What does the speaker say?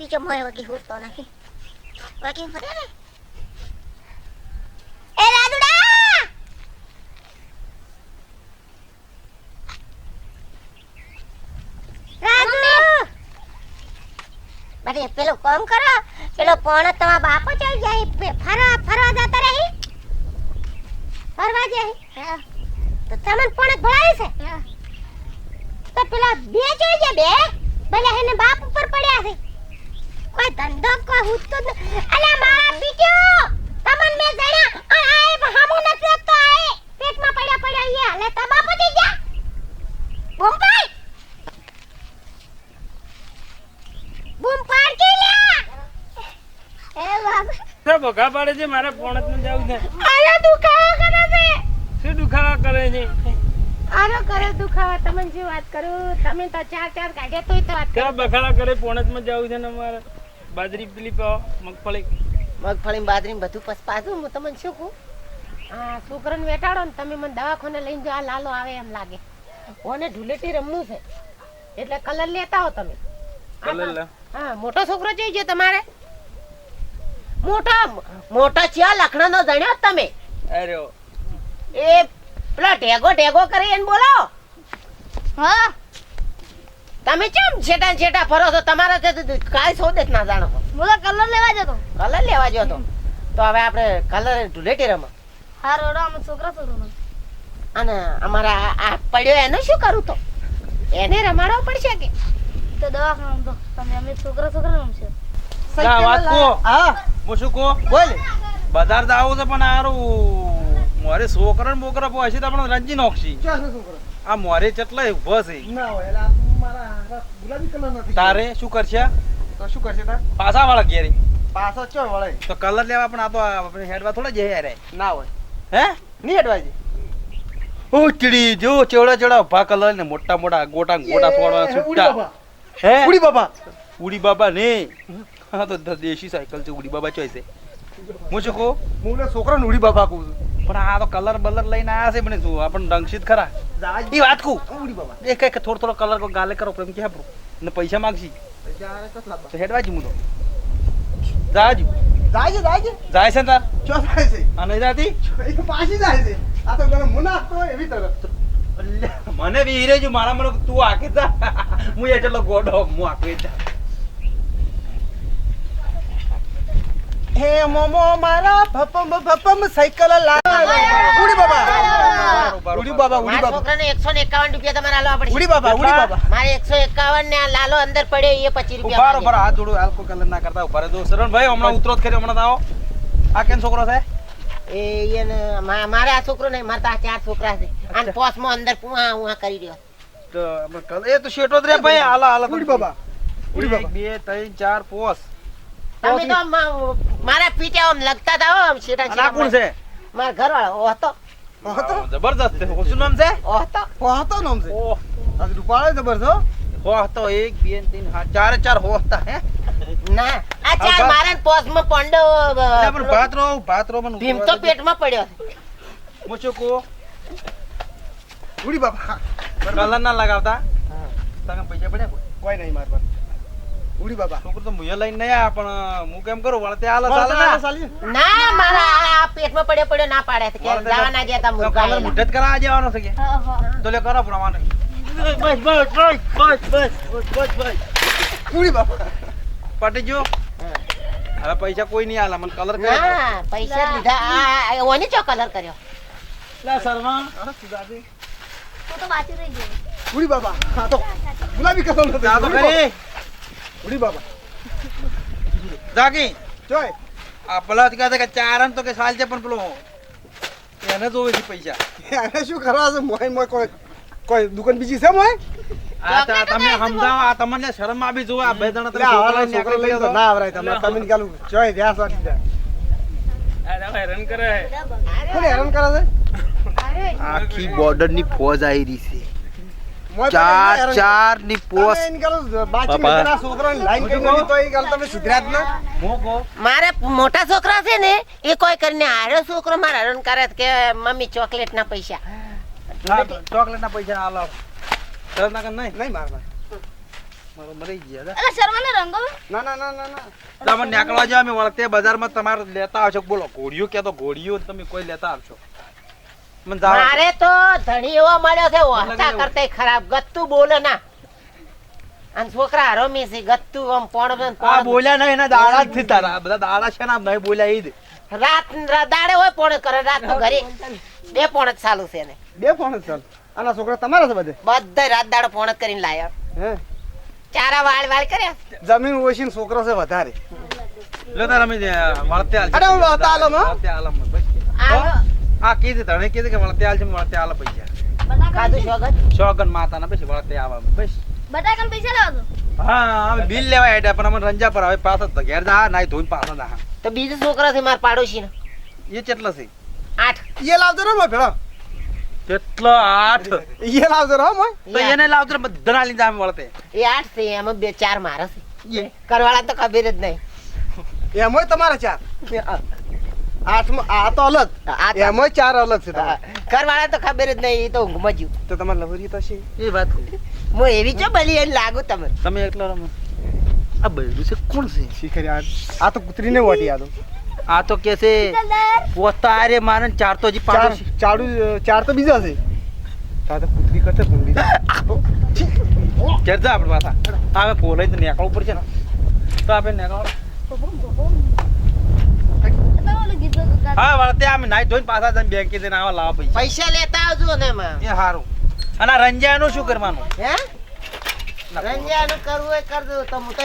બીજો mueve aquí justo, ¿no? Aquí. એ રાજુડા રાજુ બરે પેલો કોમ કરો પેલો પણ તમારા જ આવી જાય ફરવા ફરવા જતા રહી. ફરવા જાય. તો તમને પણ ભણાય છે? તો પેલા બે જોઈ જાય બે ભલે એને બાપ ઉપર પડ્યા છે. કોઈ ધંધો કોઈ હુતો જ મારા બીજો! તમન મે જણ્યા અને આ હામો નથી તો આ પેટમાં પડ્યા પડ્યા અહીંયા હાલે તા પડી જા બૂમ પાડ બૂમ પાડ કે લે એ બાબા તો ભગા પાડે છે? મારે પોણતમાં જાવ છે આનો દુખાવા કરે છે. શું દુખાવા કરે છે? આનો કરે દુખાવા તમને જે વાત કરું તમે તો ચાર ચાર કાઢે તોય તો વાત કરો. બખાડા કરે? પોણતમાં જાવ છે ને મારે બાજરી પેલી મગફળી. મગફળી બાજરી બધું પસ પાછું હું તમને શું કહું? આ છોકરાને વેટાડો ને તમે મને દવાખાને લઈને જો આ લાલો આવે એમ લાગે. ઓને ઢુલેટી રમવું છે? એટલે કલર લેતા હો તમે. કલર લે. હા મોટો છોકરો જોઈ ગયો તમારે? મોટો મોટો ચિયા લખણાનો જણ્યો જ તમે. અરે એ પેલો ઢેગો ઢેગો કરી એને બોલાવો. હા. તમે કેમ છેટા ને છેટા ફરો છો? તમારા તે કાંઈ સોદે જ ના જાણો. હું તો કલર લેવા જતો. કલર લેવા જતો તો. તો હવે આપણે કલર ધૂળેટી રમો હા રોડો અમે છોકરા છોકરો અને અમારા આ- પડ્યો એનું શું કરું તો? એને રમાડવો પડશે કે? તો દવાખાનું તો તમે અમે છોકરા છોકરા રમશે. ના, વાત કહો. હા. હું શું કો બોલ. બજાર તો આવું છે પણ હારું મોરે છોકરા ને બોકરા પછી તો આપણે રંજી નોખશી આ મોરે ચટલા ઊભો છે. તારે શું કરશે? પાછા વાળા ઘેરી. પાછા ચો વળે. તો કલર લેવા પણ આ તો આપણે હેડવા થોડા જઈએ યાર. ના હોય. હે? ની અડવાજી ઉચડી જો ચેવડા ચેવડા ઊભા કલર ને મોટા મોટા ગોટા ગોટા ફોડવા છૂટા. હે? ઉડી બાબા. ઉડી બાબા ને. હા તો દેશી સાયકલ છે ઉડી બાબા ચોઈસે. હું શું કહું? હું ને છોકરાને ઉડી બાબા કહું છું. પણ આ તો કલર બલર લઈને આયા છે પણ શું આપણને રંગશીત ખરા એ વાત કહું. ઉડી બાબા. એ કઈ થોડો થોડો કલર ગાલે કરો પ્રેમ કે આપણું ને પૈસા માંગશી. હેડવા બા હું તો જાજુ. જાય જાય જાય છે તાર? ચો જાય છે? અને જાતી? પાછી જાય છે. આ તો ગરમ મુના એવી તરફ. મને બી હીરે જો મારા મને તું આકે જા. હું એટલો ગોડો હું આકે જા. હે મોમો મારા ભપમ ભપમ સાયકલ લા ઉડી બાબા ઉડી બાબા. ઉડી બાબા. છોકરાને એકસો ને એકાવન રૂપિયા તમારે આલવા પડશે. ઉડી બાબા ઉડી બાબા. મારે ને આ લાલો અંદર પડ્યો એ પચીસ ઊભા રહો, ઊભા રહો. રૂપિયા હાથ જોડો આલ્કો કલર ના કરતા ઊભા રહો. શરણભાઈ હમણાં ઉતરો જ કર્યો હમણાં આવો. આ કેમ છોકરો છે? એ એને મારે આ છોકરો નહીં મારે તો આ ચાર છોકરા છે. અને પોસમાં અંદર પુઆ ઉઆ કરી રહ્યો. તો એ તો શેટો જ રે ભાઈ. હાલા હાલા. ઉડી બાબા. ઉડી બાબા. બે ત્રણ ચાર પોસ. તમે તો મારા પીટે આમ લગતા હતા આમ શેઠા અને આ કોણ. છે? મારા ઘરવાળો હતો હતો જબરદસ્ત છે. શું નામ છે? ઓહતો. ઓહતો નામ છે? ઓહ. રૂપાળો જબરદસ્ત હો? તો એક બે ત્રણ હા ચારે ચાર હો હે? ના આ ચાર મારા પોસમાં પંડો પણ ભાતરો ભાતરો ભાત મને ભીમ તો પેટમાં પડ્યો હું શું કહું ઉડી બાપા. કલર ના લગાવતા? તને પૈસા પડ્યા કોઈ? નહીં માર પર ઉડી બાબા. છોકરો તો મુયે લઈને નહીં આયા પણ હું કેમ કરું? વળતે આલે ચાલે ના? ના મારા આ પેટમાં પડ્યો પડ્યો ના પાડે કે જવા ના જતા તો મુર્ગા કલર મુઠ્ઠે જ જવાનો છે કે? તો લે કરો પ્રમાણે બસ બસ બસ બસ બસ બસ બસ. ઉડી બાબા. પાટી જો. હવે પૈસા કોઈ નહીં આલા મને કલર કર્યો પૈસા લીધા. આ- આ ઓની ચો કલર કર્યો? લા શર્મા ઉડી બાબા હા તો ગુલાબી કસમ નથી આ તો કરી ઉડી બાબા જાગી. જોય. આ પેલા કહે છે કે ચારણ તો કે સાલ છે પણ પેલો એને જોવે છે પૈસા. એને શું કરવા છે? મોય મોય કોઈ કોઈ દુકાન બીજી છે મોય આ તમે સમજાવો આ તમને શરમ આવી જોવે આ બે જણા તમે છોકરા લઈને તો. ના આવરાય તમે. તમે જોય હેરાન કરે. કોને હેરાન કરે છે? આખી બોર્ડરની ફોજ આવી રહી છે. ચાર ચારની. મારે મોટા છોકરા છે ને એ કોઈ કરીને હારો છોકરો મારે હરણ કરે કે મમ્મી ચોકલેટ ના પૈસા. ચોકલેટ ના પૈસા આલો શરમ ના નહીં? નહીં માર માર મારો મરી ગયા અલા શર્માને રંગો ના ના ના ના ના. તમે નીકળવા જાવ અમે વળતે બજારમાં. તમારે લેતા આવશો. બોલો ઘોડીઓ કે તો ઘોડીઓ તમે કોઈ લેતા આવશો. મારે તો ધણી એવો મળ્યો છે વાર્તા કરતે ખરાબ. ગત્તુ બોલે ના. અને છોકરા હરોમી છે ગત્તુ આમ પોણ પોણ આ બોલ્યા નહીં એના દાડા જ થી તારા બધા દાડા છે ના નહીં બોલ્યા ઈ રાત દાડે હોય પોણ કરે રાતનું ઘરે. બે પોણ જ ચાલુ છે ને બે જ ચાલ. આના છોકરા તમારા છે બધે? બધા રાત દાડો પોણ કરીને લાયા. હે? ચારા વાળ વાળ કર્યા? જમીન ઓછી છોકરો છે વધારે. લો તારા મે વળતે આલ અરે હું વળતે હાલો માં. વળતે હાલ અમે, બસ. આવો. આ કીધું તને કીધું કે વળતે હાલ છે વળતે આલ પૈસા. કાદુ શોગન? શોગન માતાના પછી વળતે આવા બસ. બટાકાના પૈસા લાવો હા હવે બિલ લેવા હેઠા પણ અમને રંજા પર હવે પાછા તો ઘેર જા નાઈ ધોઈને પાછા જા. તો બીજો છોકરા છે માર પાડોશી એ કેટલા છે? આઠ. એ લાવજો ને મોય ભેળો. કેટલો? આઠ. એ લાવજો રો મો તો એને લાવતો ને બધા ના લીધા અમે વળતે. એ આઠ છે એમાં બે ચાર મારા છે. કરવાળા તો ખબર જ નહીં. હોય તમારા ચાર. આઠમાં આ તો અલગ. આ તો- ચાર અલગ છે તમારા. તો ખબર જ નહીં તો ઊંઘમાં જ્યું તો તમારે લવરી તો છે? એ વાત. હું એવી છો ભલી એને લાગુ તમે તમે એકલો રમો. આ બૈરું છે કોણ છે? શીખરી આ આ તો કૂતરીને વટી આ તો. આ તો કે છે પોતા આરે મારે ને ચાર તો હજી પાડોશી. ચાડુ ચાર તો બીજા છે. તા તો કૂતરી કરતે ભૂંડી જા આપણે પાછા. હવે પોલાઈ તો નેકળવું પડશે ને. તો આપણે નેકળો હા વળતે અમે નાઈ ધોઈને પાછા જઈને બેંકે જઈને આવા લાવા પૈસા. પૈસા લેતા આવજો ને એમાં. એ સારું અને રંજાનું શું કરવાનું? હે? રંજાનું કરવું એ કરજો. તો હું તો